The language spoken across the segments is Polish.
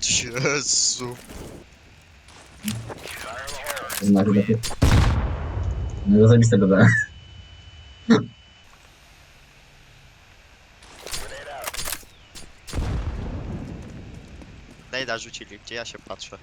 Jezu. Na chyba ty. No zajebiste dodałem. Nejda rzucili, gdzie ja się patrzę.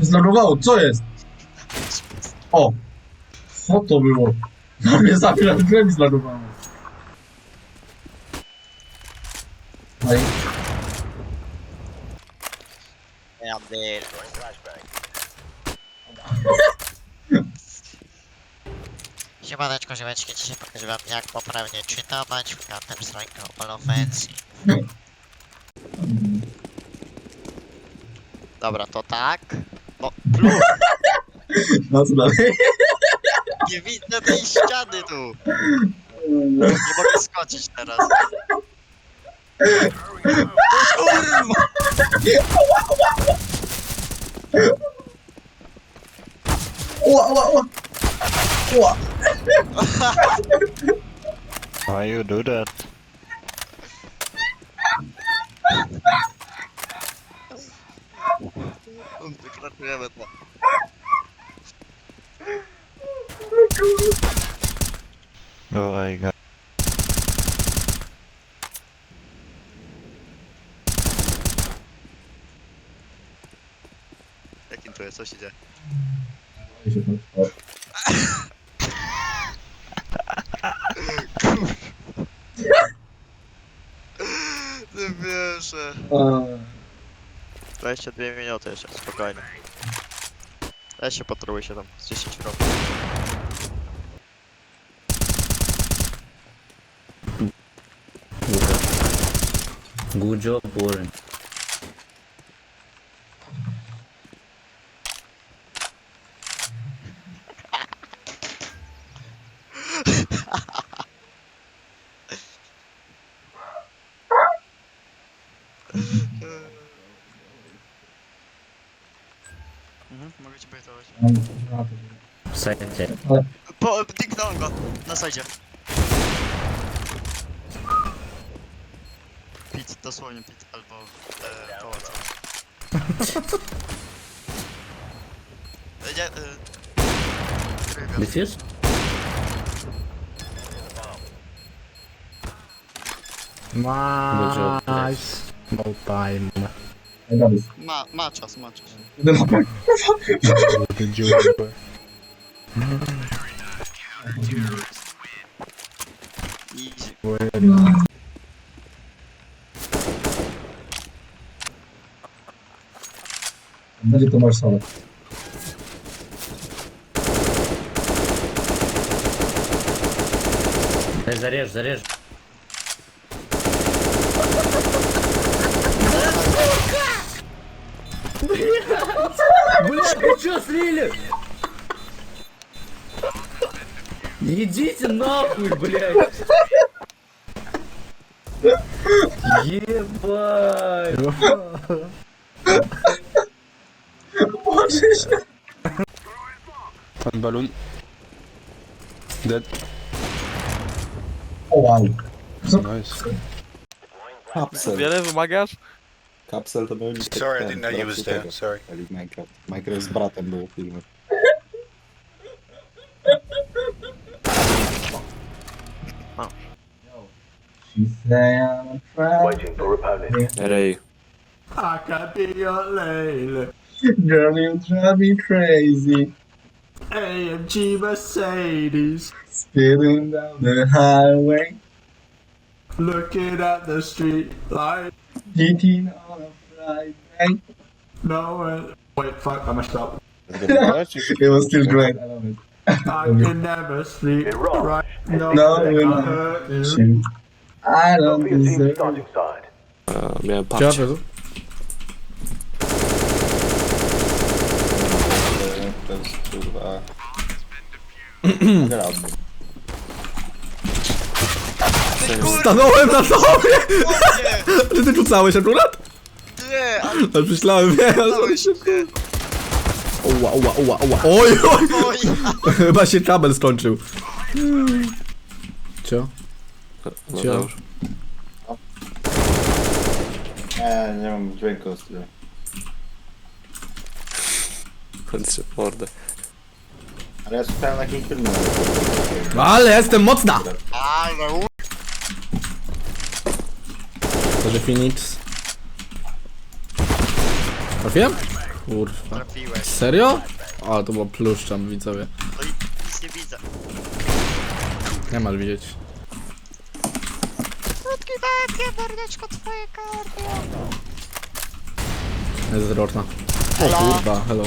Zlogowało, co jest? O! Co to było? No mnie zabiera, grę mi zlogowało. I Ja pierdolę. Siemaneczko, ziomeczki, dzisiaj pokażę wam jak poprawnie czytować w Counter Strike Global Offensive. Dobra, to tak. No, plus, no co dalej? nie widzę tej ściany tu. Nie mogę skoczyć teraz. Kurwa! Ła, ła, ła! Ła! Why you do that? Wykratujemy to. Oh my god. Jakim to jest? Co się dzieje? Nie wierzę. a, 22 minuty jeszcze, spokojnie. Ja się potruję się tam z 10 roków. Good job, Warren. Mhm, mogę ci pojechać. to- Side Po, dyknąłem go, na sajdzie. Pit, dosłownie pit, albo e, pałac. E, Nie, e, job, guys. Nice. No time. Ma, maczas, maczas. Będzie łapę. Easy. Będzie to masz salę. Зарежь, зарежь. Блядь, вы что слили? Идите нахуй, блядь. Ебать. Боже. Под баллон. Дед. Вау. Nice. Absolutnie. Wiele wymagasz? Kapsel to był Sorry, I didn't know you was there. Sorry. Minecraft. Minecraft z bratem było w filmie. She say I'm afraid. Ray. I can be your lady. Girl, you drive me crazy. AMG Mercedes. Speeding down the highway. Looking at the street light. Eating on a Friday. No one. Uh, wait, fuck, I messed up. It was still great. I love it. I can never sleep right. No, No, I we're not. hurt you. Shoot. I don't deserve it. Miałem parcie. To jest kurwa... Grabny. Stanąłem na tobie! Nie, Czy ty rzucałeś akurat? nie, ale myślałem, nie, ale... dałeś mnie. Oła, oła, oła, oła. Oj, oj! Oj, Chyba się kabel skończył. Cio? No Cio? dobrze. Nie, nie mam dźwięku z. Patrzę w mordę. Ale ja słuchałem na jakimś filmie. Ale jestem mocna! ale u... To, że Phoenix... Trafiłem? Kurwa. trafiłeś. Serio? O, to było pluszczam, widzowie. No i nic nie widzę. Nie masz widzieć. Krótki węgiel, mordeczko twoje kardio. Jest rorna. O Hello? kurwa, hello.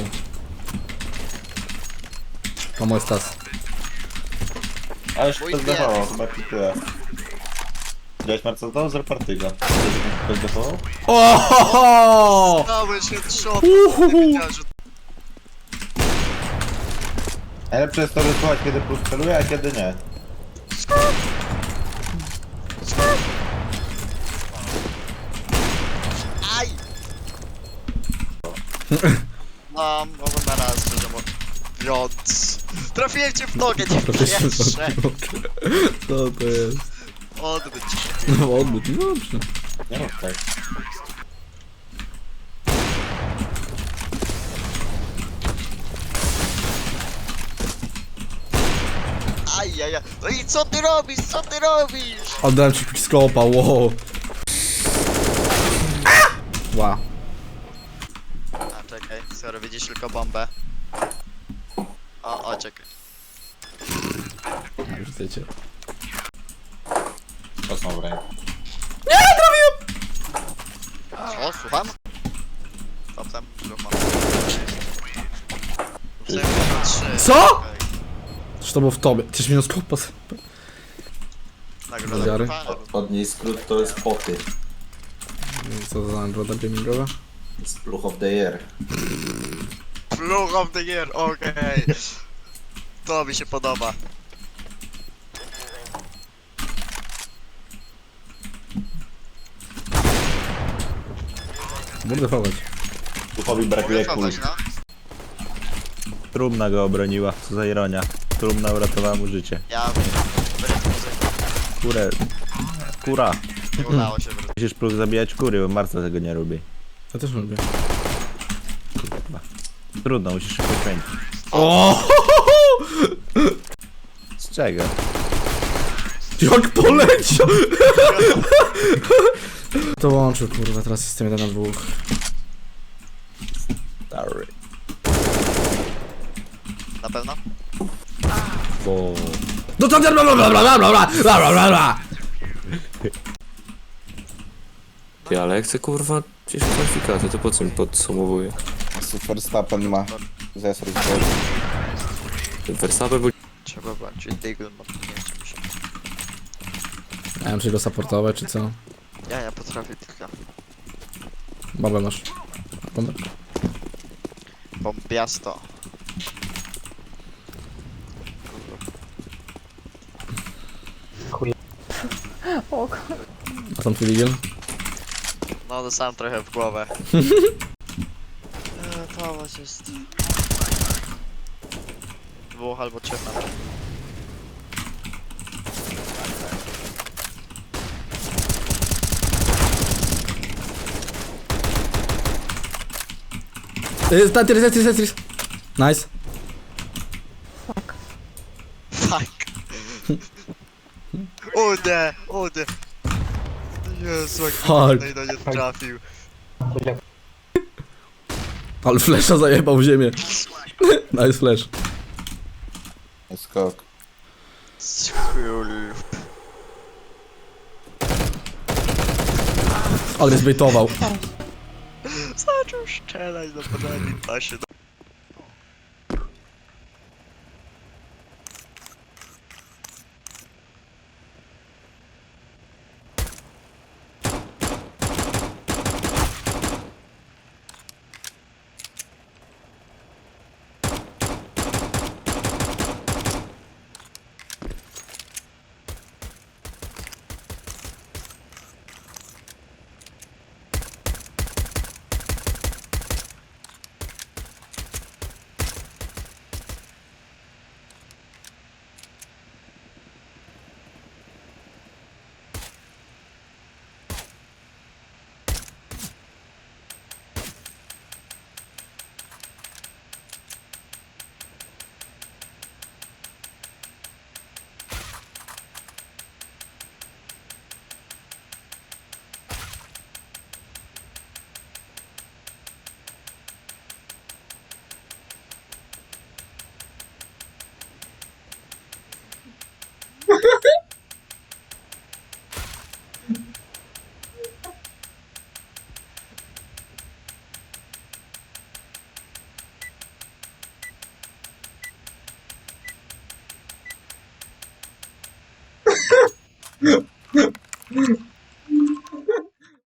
¿Cómo estás? A już Mój to zdawało, chyba ci tyle. Widziałeś Marcel, to zero partyga. To zdawało? O! Dałeś headshot. Uhuhu. Nie wiedziałem, że Najlepsze jest to wysłuchać, kiedy plus celuje, a kiedy nie. Aj! Mam, mogę na raz, szczerze mówiąc. Trafiłem cię w nogę, nie w pierwsze. Co to jest? Odbyć. No odbyt, no dobrze. Nie mów tak. No i co ty robisz, co ty robisz? Oddałem ci quickscope'a, wow. Wow. A, czekaj, skoro widzisz tylko bombę. O, o, czekaj. A, Widzicie. To są w ręku. Co, słucham? Tam, tam, już mam. Trzy. Co? Czy to było w tobie? Czyż minus kopas? Nagroda. Od niej skrót to jest poty. Co to za nagroda gamingowa? Spluch of the year. Fluch of the year, okej. To mi się podoba. Będę chować. Duchowi brakuje kul. No. Trumna go obroniła, co za ironia. Trumna uratowała mu życie. Ja. Kurę. Kura. Nie udało się. Musisz próg zabijać kury, bo Marcel tego nie lubi. Ja też lubię. Trudno, musisz się poświęcić. O! Z czego? Jak poleciał! To łączył, kurwa, teraz jestem jeden na dwóch. Stary. Na pewno? Bo... No to... Ty, ale jak chcę kurwa gdzieś kwalifikaty, to po co mi podsumowuje? Verstappen ma zesrać. Verstappen był Trzeba walczyć, Deagle ma pieniądze. Nie wiem, czy go supportować, czy co? Ja, ja potrafię tylko. Babę masz. Bombę. Bombiasto. A tam twój Ligel? No, dostałem trochę w głowę. Eee, Pałac jest... Dwóch albo trzech nawet. Y, Tetris, Tetris, Tetris. Nice. Fuck. O nie, o nie. Jezu, jak Fuck. Nejda nie trafił. Ale flesza zajebał w ziemię. Nice flash. Skok. Skról. Ale zbejtował. Zaczął strzelać na podaniu pasie.